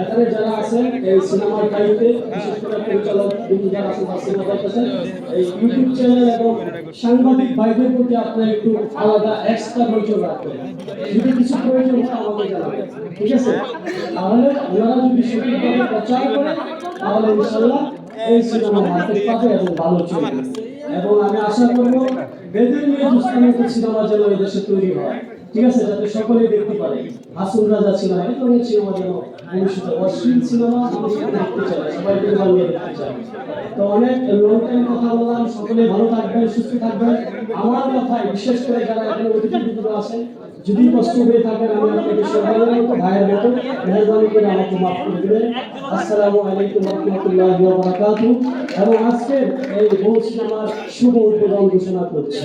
এখানে যারা আছেন এই সিনেমার টাইমে বিশেষ করে পরিচালক আছেন এই ইউটিউব চ্যানেল এবং সাংবাদিক ভাইদের প্রতি একটু আলাদা এক্সট্রা রাখবেন যদি কিছু প্রয়োজন আমাকে জানাবেন। ঠিক আছে? তাহলে ওনারা যদি সঠিকভাবে প্রচার করে তাহলে ইনশাল্লাহ এই সিনেমা মার্কেট পাবে এবং ভালো চলবে। এবং আমি আশা করব, বেদের মেয়ে সিনেমা যেন এই দেশে তৈরি হয়। ঠিক আছে, যাতে দেখতে পারে। হাসুন রাজা এই ধরনের সিনেমা যেন ভবিষ্যতে অশ্লীল সিনেমা মানুষ দেখতে চায় সবাই দেখতে চায়। তো অনেক লং টাইম কথা বললাম, সকলে ভালো থাকবেন, সুস্থ থাকবেন। আমার কথায় বিশেষ করে যারা এখানে যদি কষ্ট হয়ে থাকেন, আমি আপনাকে সবাইয়ের মতো ভাইয়ের মতো মেহরবানি করে আমাকে মাফ করে দেবেন। আসসালামু আলাইকুম এবং আজকের এই শুভ উদ্বোধন ঘোষণা করছি।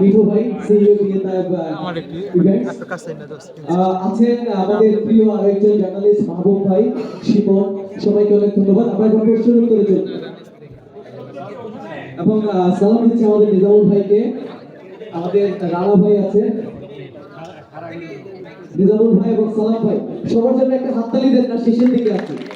মিঠু ভাই সিইও আমাদের প্রিয় ভাই। এবং সালাম দিচ্ছি আমাদের নিজামুল ভাইকে আমাদের রানা ভাই আছে নিজামুল ভাই এবং সালাম ভাই, সবার জন্য একটা হাততালি দেন না, শেষের দিকে আছে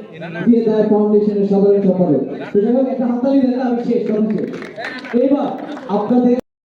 দিয়ে তার ফাউন্ডেশনের সাধারণ সম্পাদক এটা হাততালি দেন আমি শেষ করছি। এবার আপনাদের